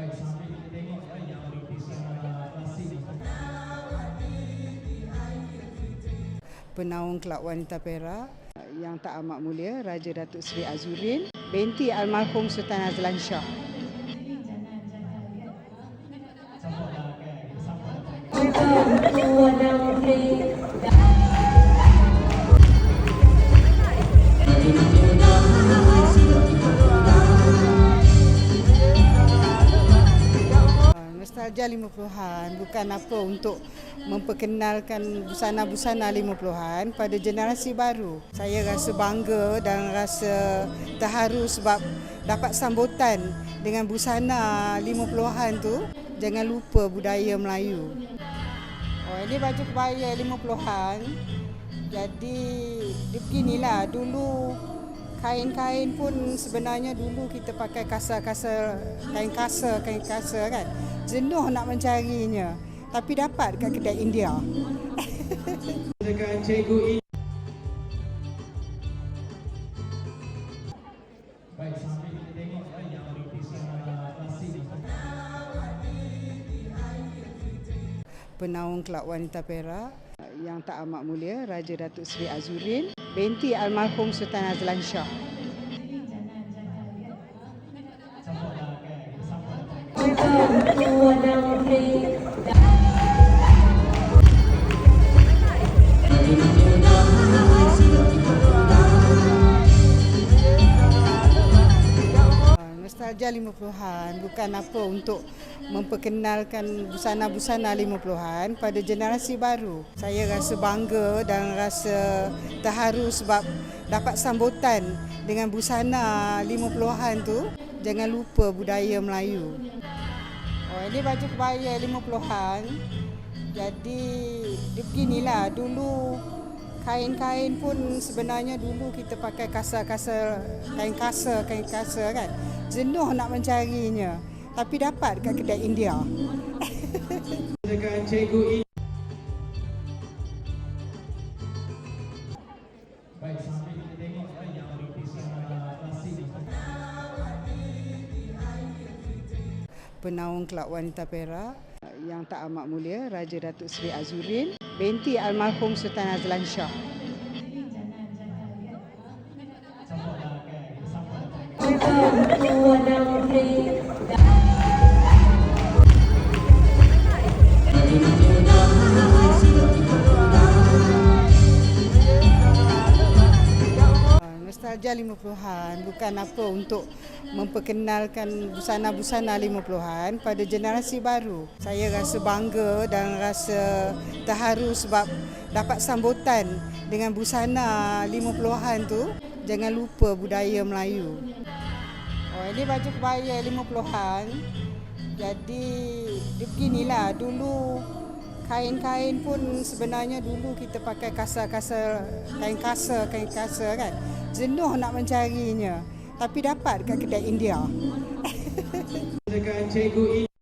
Baik, sambil kita tengok ya, yang klasik. Penaung Kelab Wanita Perak yang tak amat mulia Raja Datuk Seri Azurin binti almarhum Sultan Azlan Shah. Ah, Nostalgia 50-an bukan apa untuk memperkenalkan busana-busana 50-an pada generasi baru. Saya rasa bangga dan rasa terharu sebab dapat sambutan dengan busana 50-an tu. Jangan lupa budaya Melayu. Oh, ini baju kebaya 50-an. Jadi beginilah dulu kain-kain pun sebenarnya dulu kita pakai kasar-kasar kain kasar kain kasar kan jenuh nak mencarinya tapi dapat kat kedai India Dengan Cikgu I. Baik, sambil kita tengok yang lukisan klasik. penaung Kelab Wanita Perak yang tak amat mulia Raja Datuk Seri Azurin binti almarhum Sultan Azlan Shah. Ah, Nostalgia 50-an bukan apa untuk memperkenalkan busana-busana 50-an pada generasi baru. Saya rasa bangga dan rasa terharu sebab dapat sambutan dengan busana 50-an tu. Jangan lupa budaya Melayu. Oh, ini baju kebaya 50-an. Jadi beginilah dulu kain-kain pun sebenarnya dulu kita pakai kasar-kasar kain kasar kain kasar kan jenuh nak mencarinya tapi dapat kat kedai India Dengan Cikgu I. Baik, sambil kita tengok yang lukisan klasik. penaung Kelab Wanita Perak yang tak amat mulia Raja Datuk Seri Azurin binti almarhum Sultan Azlan Shah. Ah, Nostalgia 50-an bukan apa untuk memperkenalkan busana-busana 50-an pada generasi baru. Saya rasa bangga dan rasa terharu sebab dapat sambutan dengan busana 50-an tu. Jangan lupa budaya Melayu. Oh, ini baju kebaya 50-an. Jadi beginilah dulu kain-kain pun sebenarnya dulu kita pakai kasar-kasar kain kasar kain kasar kan jenuh nak mencarinya tapi dapat kat kedai India Dengan Cikgu I.